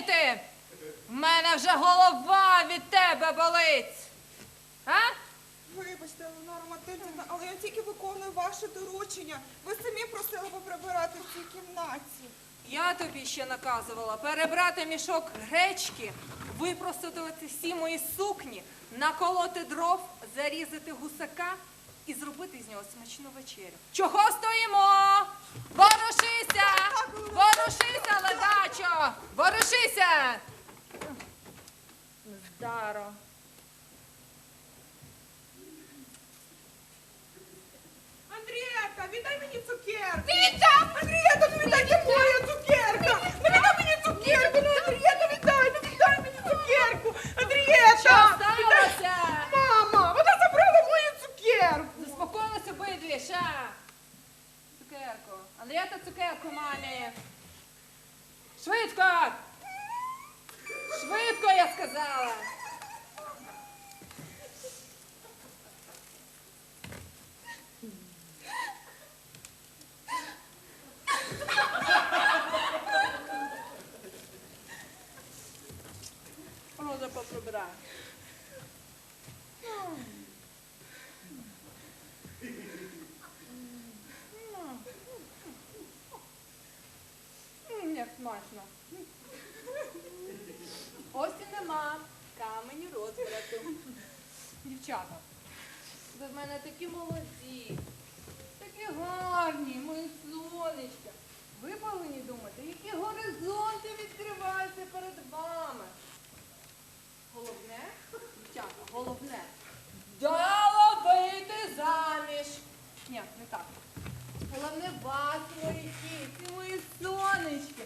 шуміти. В мене вже голова від тебе болить. А? Вибачте, Леонора Матильдівна, але я тільки виконую ваше доручення. Ви самі просили поприбирати в цій кімнаті. Я тобі ще наказувала перебрати мішок гречки, випростити оці всі мої сукні, наколоти дров, зарізати гусака і зробити з нього смачну вечерю. Чого стоїмо? Ворушися! Ворушися, ледачо! Ворушися! Здаро. Андрієта, віддай мені цукерку! Віта! Андрієта, ну віддай мені моя цукерка! Ну віддай мені цукерку! Ну Андрієта, віддай, ну віддай мені цукерку! Андрієта! Що сталося? Мама, вона забрала мою цукерку! Заспокоїлися обидві, ша. Цукерку. Андріята цукерку мамі. Швидко! Швидко, я сказала. Роза поприбирає. М, Як смачно. Ось і нема камені розбрату. Дівчата, ви в мене такі молоді, такі гарні, мої сонечка. Ви повинні думати, які горизонти відкриваються перед вами. Головне, дівчата, головне, дало вийти заміж. Ні, не так. Головне вас, мої кіці, мої сонечки,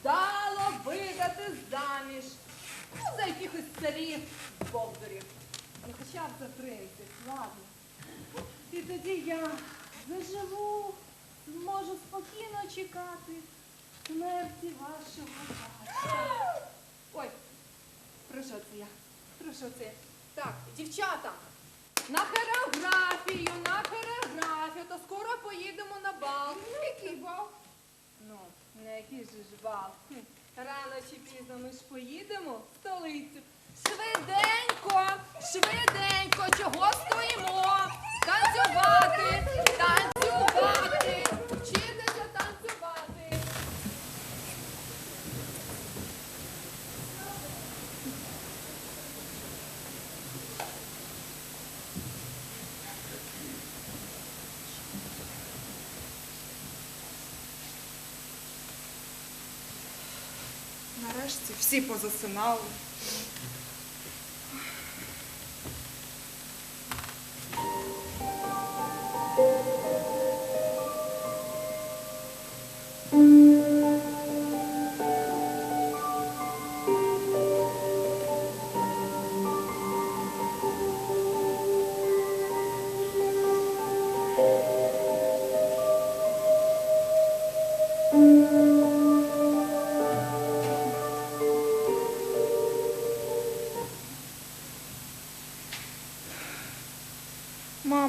вдало видати заміж. Ну, за якихось царів бовдурів. Ну, хоча б за принців, ладно. І тоді я заживу, зможу спокійно чекати смерті вашого батька. Ой, про що це я? Про що це? я? Так, дівчата, на хореографію, на хореографію, то скоро поїдемо на бал. Який бал? Ну, на який же ж бал? Рано чи пізно ми ж поїдемо в столицю. Швиденько, швиденько, чого стоїмо? Танцювати, танцювати, вчитися танцювати. Нарешті всі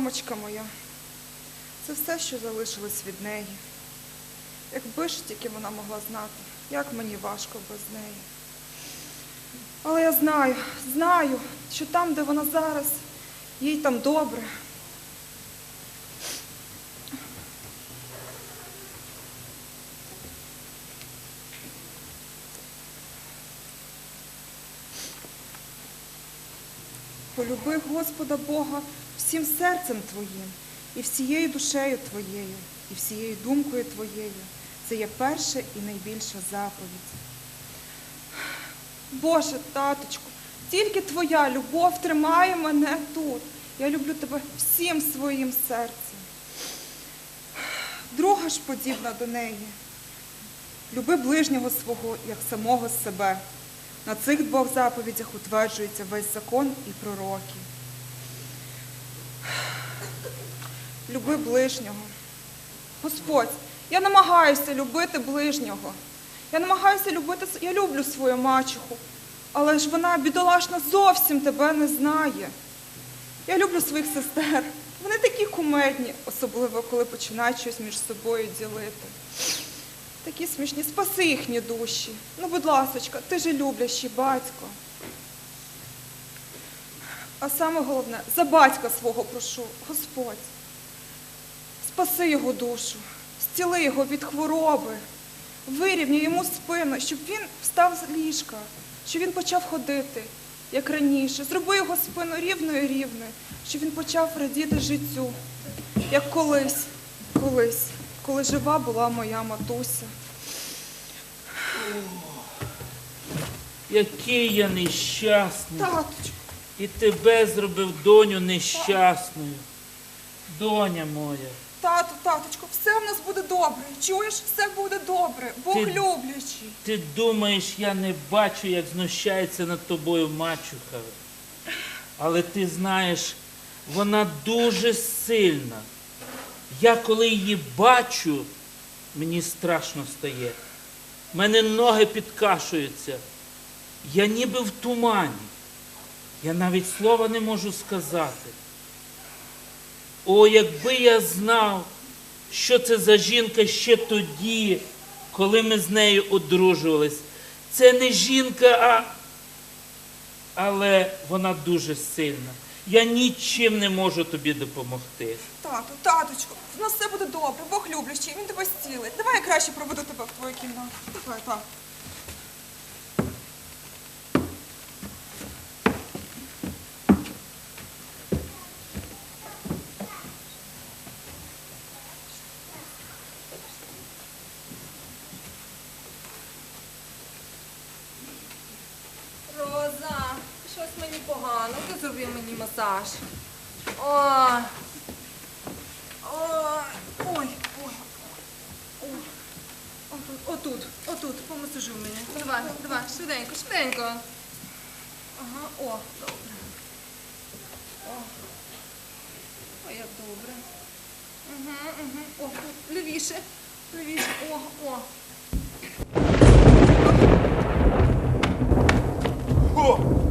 Мамочка моя, це все, що залишилось від неї. Якби ж тільки вона могла знати, як мені важко без неї. Але я знаю, знаю, що там, де вона зараз, їй там добре. Полюби Господа Бога всім серцем твоїм, і всією душею твоєю, і всією думкою твоєю. Це є перша і найбільша заповідь. Боже, таточку, тільки твоя любов тримає мене тут. Я люблю тебе всім своїм серцем. Друга ж подібна до неї. Люби ближнього свого, як самого себе. На цих двох заповідях утверджується весь закон і пророки. Люби ближнього. Господь, я намагаюся любити ближнього. Я намагаюся любити, я люблю свою мачуху, але ж вона, бідолашна, зовсім тебе не знає. Я люблю своїх сестер. Вони такі кумедні, особливо коли починають щось між собою ділити. такі смішні, спаси їхні душі. Ну, будь ласочка, ти же люблящий батько. А саме головне, за батька свого прошу, Господь. Спаси його душу, зціли його від хвороби, вирівняй йому спину, щоб він встав з ліжка, щоб він почав ходити, як раніше. Зроби його спину рівною рівною, щоб він почав радіти життю, як колись, колись, коли жива була моя матуся. Який я нещасний. Таточку, І тебе зробив доню нещасною. Доня моя. Тату, таточку, все в нас буде добре. Чуєш, все буде добре. Бог Ти- люблячий. Ти думаєш, я не бачу, як знущається над тобою мачуха. Але ти знаєш, вона дуже сильна. Я коли її бачу, мені страшно стає. Мене ноги підкашуються. Я ніби в тумані. Я навіть слова не можу сказати. О, якби я знав, що це за жінка ще тоді, коли ми з нею одружувались. Це не жінка, а. Але вона дуже сильна. Я нічим не можу тобі допомогти. Тату, таточку, в нас все буде добре, Бог люблячий, він тебе зцілить. Давай я краще проведу тебе в твою кімнату. Давай, так. Роза, щось мені погано, ти зроби мені масаж. Ой. Ой. Ой. Ой. Отут, отут, отут, помасажу мені. Давай, давай, швиденько, швиденько. Ага, о, добре. О. Ой, як добре. Угу, угу. О, тут, лівіше, о, о. О?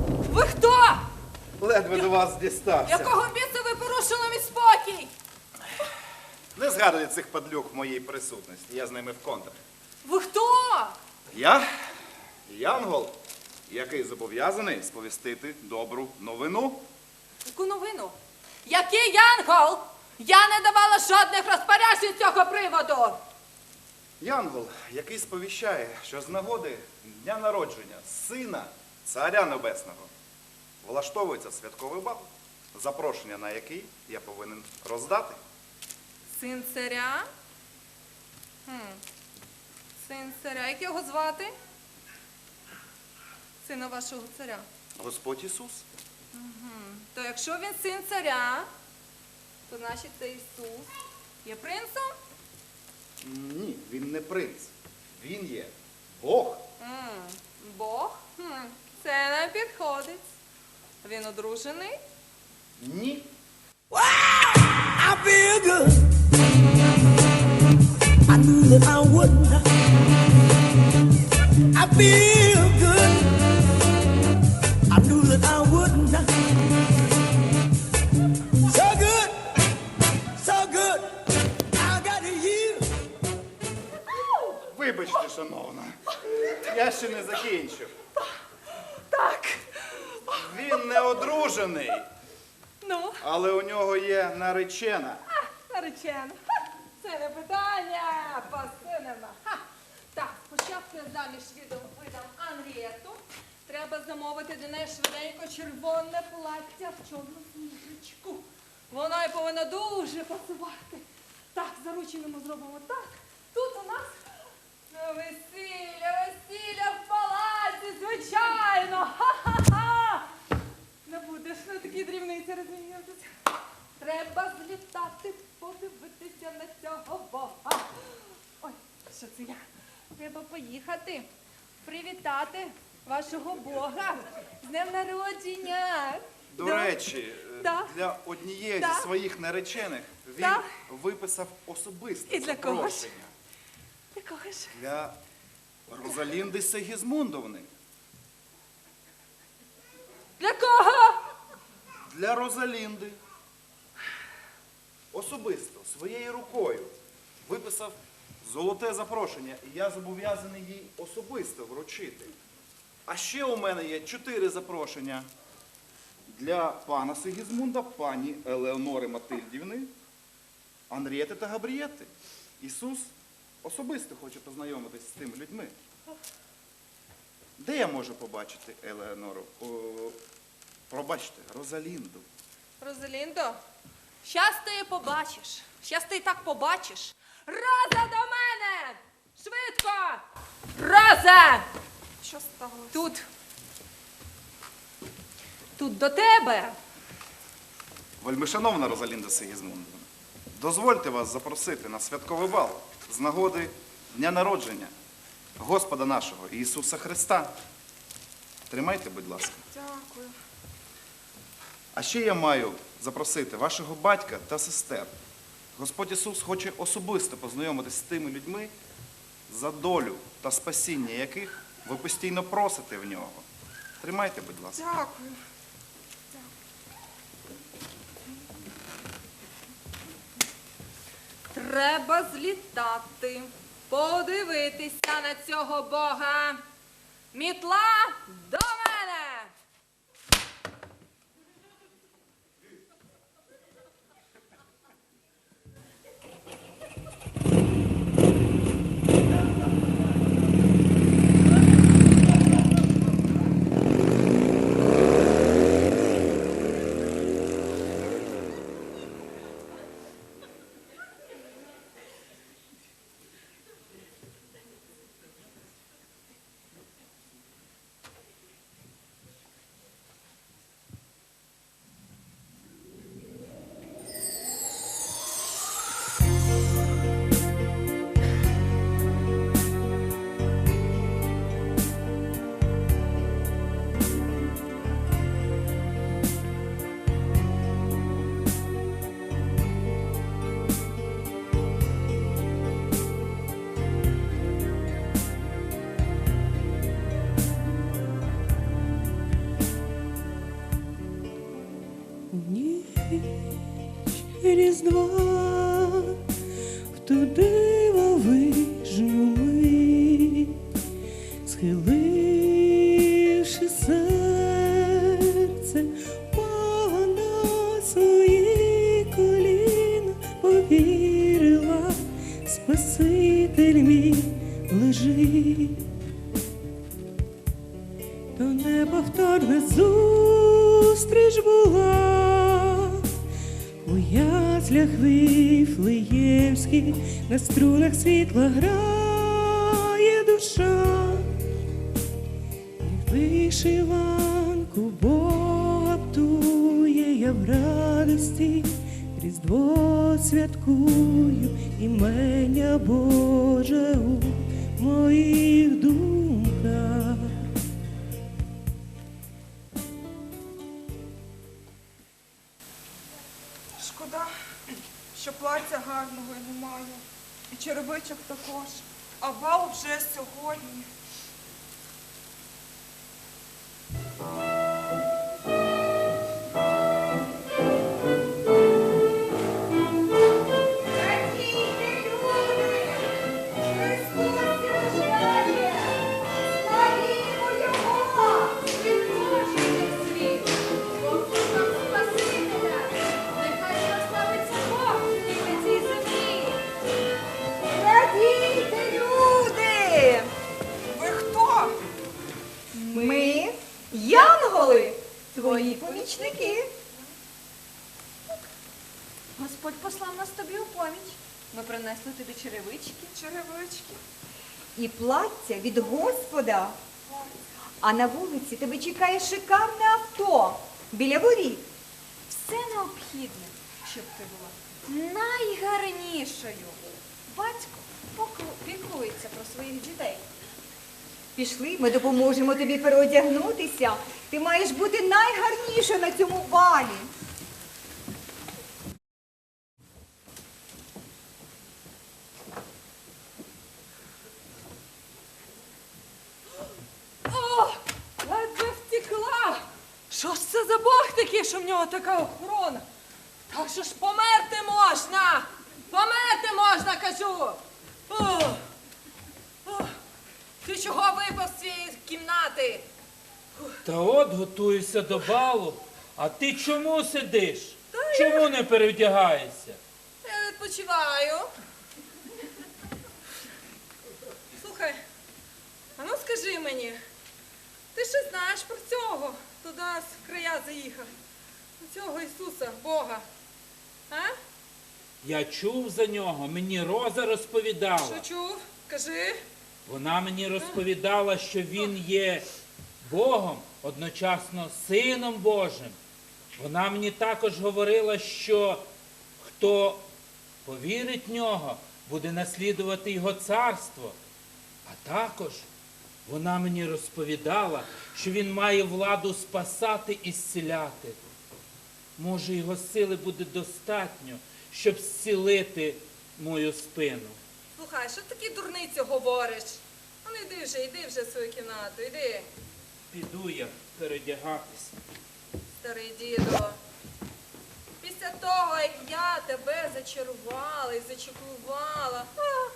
Ледве до вас дістався. Якого біса ви порушили мій спокій? Не згадуй цих падлюк в моїй присутності. Я з ними в контр. Ви хто? Я Янгол, який зобов'язаний сповістити добру новину. Яку новину? Який янгол? Я не давала жодних розпоряджень з цього приводу. Янгол, який сповіщає, що з нагоди дня народження сина царя небесного влаштовується святковий бал, запрошення на який я повинен роздати. Син царя? Хм. Син царя. Як його звати? Сина вашого царя. Господь Ісус. То якщо він син царя, то значить це Ісус є принцем? Ні, він не принц. Він є Бог. М, Бог? Хм. Це не підходить. Він одружений? Ні. I feel good. I knew that I wouldn't. I feel наречена. наречена. Ха, Це не питання, Пасиневна. Ха. Так, спочатку я заміж відом видам Анрієту. Треба замовити для неї швиденько червоне плаття в чорну сніжечку. Вона й повинна дуже пасувати. Так, зарученому зробимо так. Тут у нас весілля, весілля в палаці, звичайно. Ха-ха-ха. Не будеш на такі дрібниці розмінюватися. Треба злітати, подивитися на цього бога. Ой, що це я? Треба поїхати, привітати вашого бога з днем народження. До Да. речі, е, Да. для однієї Да. зі своїх наречених він Да. виписав особисте І для кого ж? запрошення Якого ж? для Розалінди Сегізмундовни. Для кого? Для Розалінди. Особисто, своєю рукою виписав золоте запрошення, і я зобов'язаний їй особисто вручити. А ще у мене є чотири запрошення для пана Сигізмунда, пані Елеонори Матильдівни, Анрієти та Габрієти. Ісус особисто хоче познайомитись з тими людьми. Де я можу побачити Елеонору? О, пробачте, Розалінду. Розаліндо, щас ти побачиш. Щас ти і так побачиш. Роза до мене! Швидко! Роза! Що сталося? Тут. Тут до тебе. Вельмишановна Розалінда Сигізмундовна, дозвольте вас запросити на святковий бал з нагоди дня народження Господа нашого Ісуса Христа. Тримайте, будь ласка. Дякую. А ще я маю запросити вашого батька та сестер. Господь Ісус хоче особисто познайомитись з тими людьми, за долю та спасіння яких ви постійно просите в нього. Тримайте, будь ласка. Дякую. Треба злітати, подивитися на цього Бога. Мітла до Ніч різдва в ту дивовижну яслях вифлеємських на струнах світла грає душа, і вишиванку Бога птує я в радості, Різдво святкую імення Боже у моїх думках. Черевичок також. А бал вже сьогодні. І плаття від Господа. А на вулиці тебе чекає шикарне авто біля воріт. Все необхідне, щоб ти була найгарнішою. Батько піклується про своїх дітей. Пішли, ми допоможемо тобі переодягнутися. Ти маєш бути найгарнішою на цьому балі. О, ледве втекла. Що ж це за Бог такий, що в нього така охорона? Так що ж померти можна! Померти можна, кажу! О, О! О! Ти чого випав з цієї кімнати? Та от готуюся до балу. А ти чому сидиш? Чому не перевдягаєшся? Я відпочиваю. Слухай, а ну скажи мені, ти що знаєш про цього? Туди з края заїхав. Про цього Ісуса, Бога. А? Я чув за нього, мені Роза розповідала. Що чув? Кажи. Вона мені розповідала, що він є Богом, одночасно Сином Божим. Вона мені також говорила, що хто повірить в нього, буде наслідувати його царство. А також вона мені розповідала, що він має владу спасати і зціляти. Може, його сили буде достатньо, щоб зцілити мою спину. Слухай, що такі дурниці говориш? Ну йди вже, йди вже в свою кімнату, йди, Піду я передягатися. старий дідо. Після того, як я тебе зачарувала і зачеклувала, а,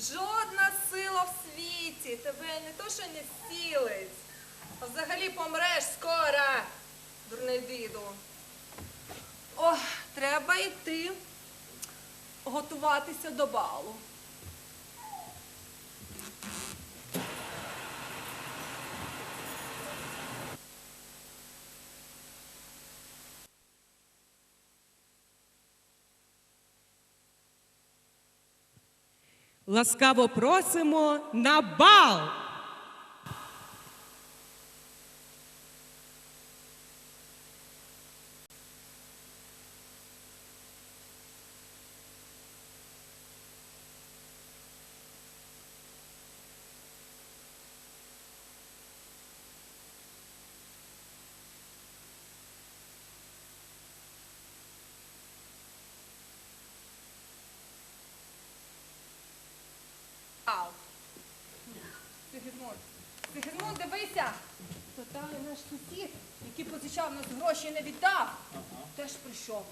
жодна сила в світі тебе не то, що не зцілить, а взагалі помреш скоро, дурний діду. О, треба йти готуватися до балу. Ласкаво просимо на бал! Позичав нас гроші не віддав, теж прийшов.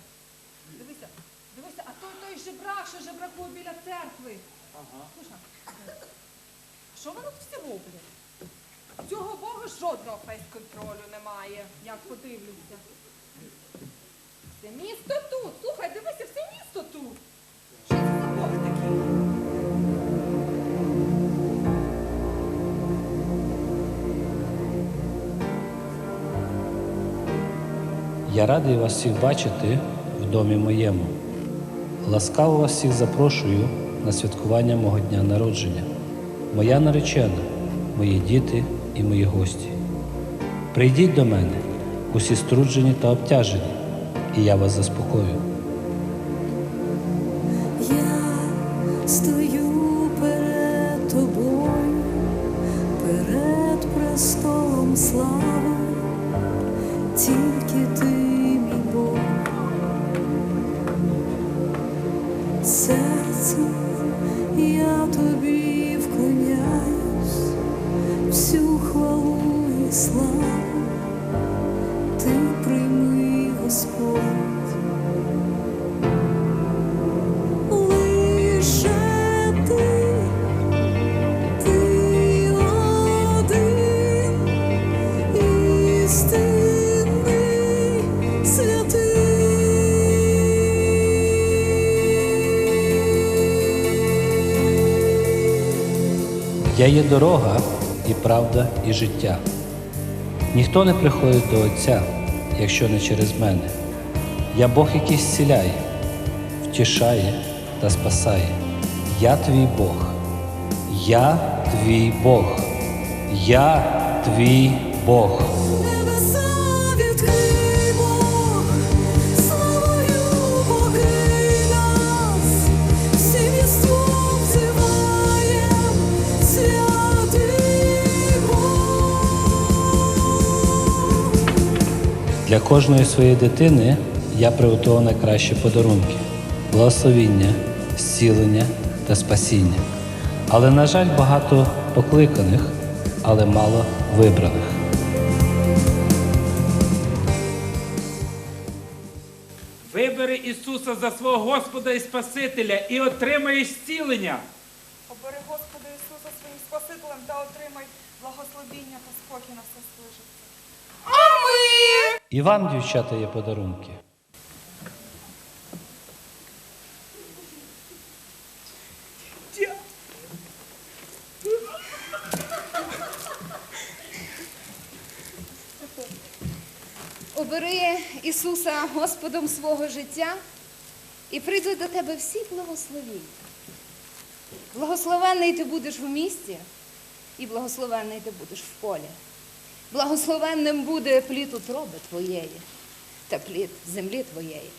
Дивися, дивися, а той той жебрак, що жебракує біля церкви. Слушай, що воно тут всі роблять? Цього Бога жодного фейс-контролю немає, як подивлюся. Це місто тут. Слухай, дивися, Я радий вас всіх бачити в домі моєму. Ласкаво вас всіх запрошую на святкування мого дня народження. Моя наречена, мої діти і мої гості. Прийдіть до мене, усі струджені та обтяжені, і я вас заспокою. Я є дорога і правда, і життя. Ніхто не приходить до Отця, якщо не через мене. Я Бог, який зціляє, втішає та спасає. Я твій Бог. Я твій Бог. Я твій Бог. Для кожної своєї дитини я приготував найкращі подарунки: благословіння, зцілення та спасіння. Але, на жаль, багато покликаних, але мало вибраних. Вибери Ісуса за свого Господа і Спасителя і отримаєш зцілення. Обери Господа Ісуса своїм Спасителем та отримай благословіння та спокій на все своє життя. І вам, дівчата, є подарунки. Обери Ісуса Господом свого життя і прийдуть до тебе всі благословіння. Благословенний ти будеш в місті, і благословенний ти будеш в полі. Благословенним буде плід утроби твоєї та плід землі твоєї.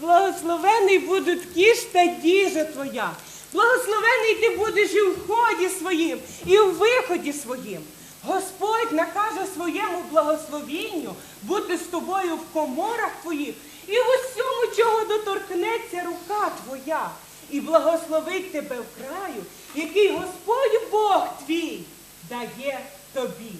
Благословений будуть кіш та діжа твоя. Благословений ти будеш і в ході своїм, і в виході своїм. Господь накаже своєму благословінню бути з тобою в коморах твоїх і в усьому, чого доторкнеться рука твоя, і благословить тебе в краю, який Господь Бог твій дає тобі.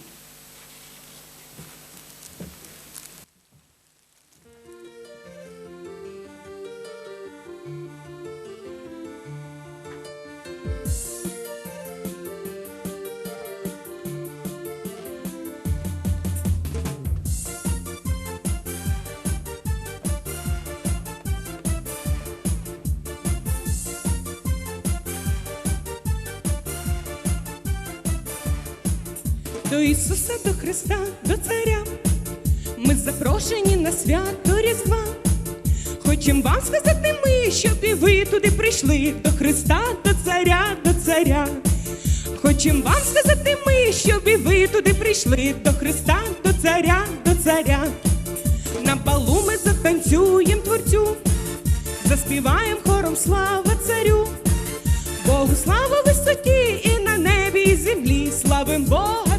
До Ісуса, до Христа, до Царя. Ми запрошені на свято Різдва. Хочем вам сказати ми, щоб і ви туди прийшли до Христа, до Царя, до Царя. Хочем вам сказати ми, щоб і ви туди прийшли до Христа, до Царя, до Царя. На балу ми затанцюєм творцю, заспіваєм хором слава царю. Богу слава висоті і на небі, і землі. Славим Бога